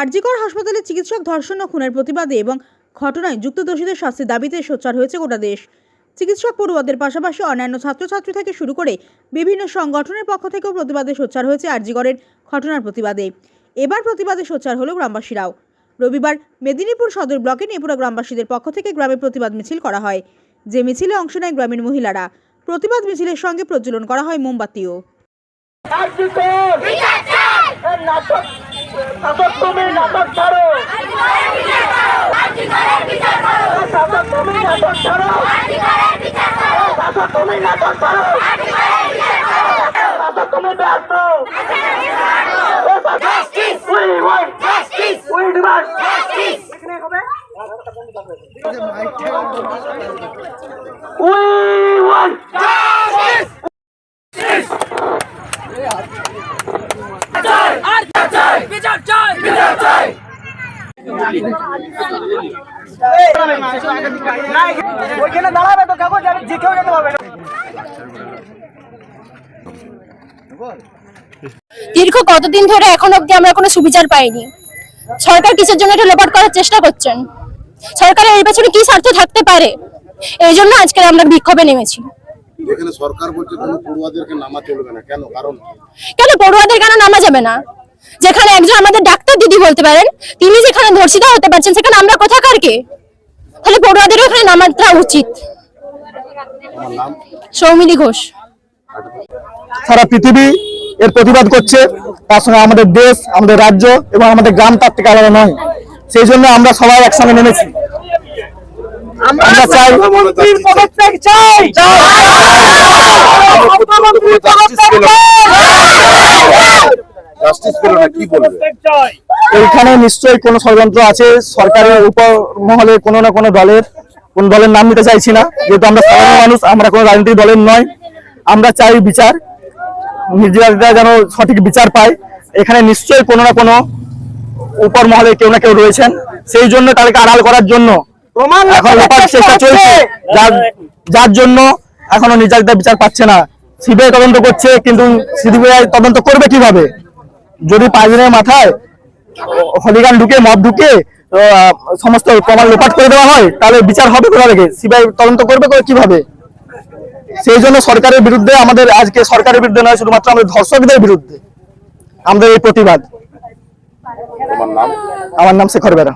আরজিকর হাসপাতালে চিকিৎসক ধর্ষণ ও খুনের প্রতিবাদে এবং ঘটনায় যুক্ত দোষীদের শাস্তির দাবিতে সোচ্চার হয়েছে গোটা দেশ। চিকিৎসক পড়ুয়াদের পাশাপাশি অন্যান্য ছাত্রছাত্রী থেকে শুরু করে বিভিন্ন সংগঠনের পক্ষ থেকেও প্রতিবাদে সোচ্চার হয়েছে আরজিগড়ের ঘটনার প্রতিবাদে। এবার প্রতিবাদে সোচ্চার হলো গ্রামবাসীরাও। রবিবার মেদিনীপুর সদর ব্লকে নেপুরা গ্রামবাসীদের পক্ষ থেকে গ্রামে প্রতিবাদ মিছিল করা হয়। যে মিছিলে অংশ নেয় গ্রামের মহিলারা। প্রতিবাদ মিছিলের সঙ্গে প্রজ্বলন করা হয় মোমবাতিও। নাটক নাটক তুমি নাটক ছাড়ো। নাটক তুমি নাটক ছাড়ো। নাটক তুমি নাটক ছাড়ো। নাটক তুমি ব্যর্থ। We want justice. We demand justice. We want justice. ওইখানে দাঁড়াবে তো কাগজ আমি জিতেও যেতে পারবে দীর্ঘ কতদিন ধরে এখন অব্দি আমরা কোনো সুবিচার পাইনি? সরকার কিসের জন্য এটা লোপাট করার চেষ্টা করছেন? সরকারের এর পেছনে কি স্বার্থ থাকতে পারে? এই জন্য আজকে আমরা বিক্ষোভে নেমেছি। এখানে সরকার বলছে কোনো পড়ুয়াদেরকে নামা চলবে না। কেন? কারণ কেন পড়ুয়াদের কেন নামা যাবে না? যেখানে একজন আমাদের ডাক্তার দিদি বলতে পারেন তিনি যেখানে ধর্ষিতা হতে পারছেন সেখানে আমরা কোথাকার কে তাহলে পড়ুয়াদেরও এখানে নামাটা উচিত। সৌমিলি ঘোষ। সারা পৃথিবী এর প্রতিবাদ করছে তার সঙ্গে আমাদের দেশ আমাদের রাজ্য এবং আমাদের গ্রাম তার থেকে আলাদা নয়। সেই জন্য আমরা সবাই একসঙ্গে নেমেছি। আমরা চাই চাই। জাস্টিস পেল না কি বলবে? এইখানে নিশ্চয়ই কোনো ষড়যন্ত্র আছে। সরকারের উপর মহলে কোনো না কোনো দলের কোন দলের নাম নিতে চাইছি না। যেহেতু আমরা সাধারণ মানুষ আমরা কোনো রাজনৈতিক দলের নয়। আমরা চাই বিচার। নির্যাতিতা যেন সঠিক বিচার পায়। এখানে নিশ্চয়ই কোনো না কোনো উপর মহলে কেউ না কেউ রয়েছেন। সেই জন্য তাদেরকে আড়াল করার জন্য এখন চেষ্টা চলছে। যার যার জন্য এখনও নির্যাতিতা বিচার পাচ্ছে না। সিবিআই তদন্ত করছে কিন্তু সিবিআই তদন্ত করবে কীভাবে? যদি পাঁচ দিনের মাথায় হলিগান ঢুকে মদ ঢুকে সমস্ত প্রমাণ লোপাট করে দেওয়া হয় তাহলে বিচার হবে কোথা থেকে? সিবিআই তদন্ত করবে কো- কীভাবে? সেই জন্য সরকারের বিরুদ্ধে আমাদের আজকে সরকারের বিরুদ্ধে নয় শুধুমাত্র আমাদের ধর্ষকদের বিরুদ্ধে আমাদের এই প্রতিবাদ। আমার নাম শেখর বেরা।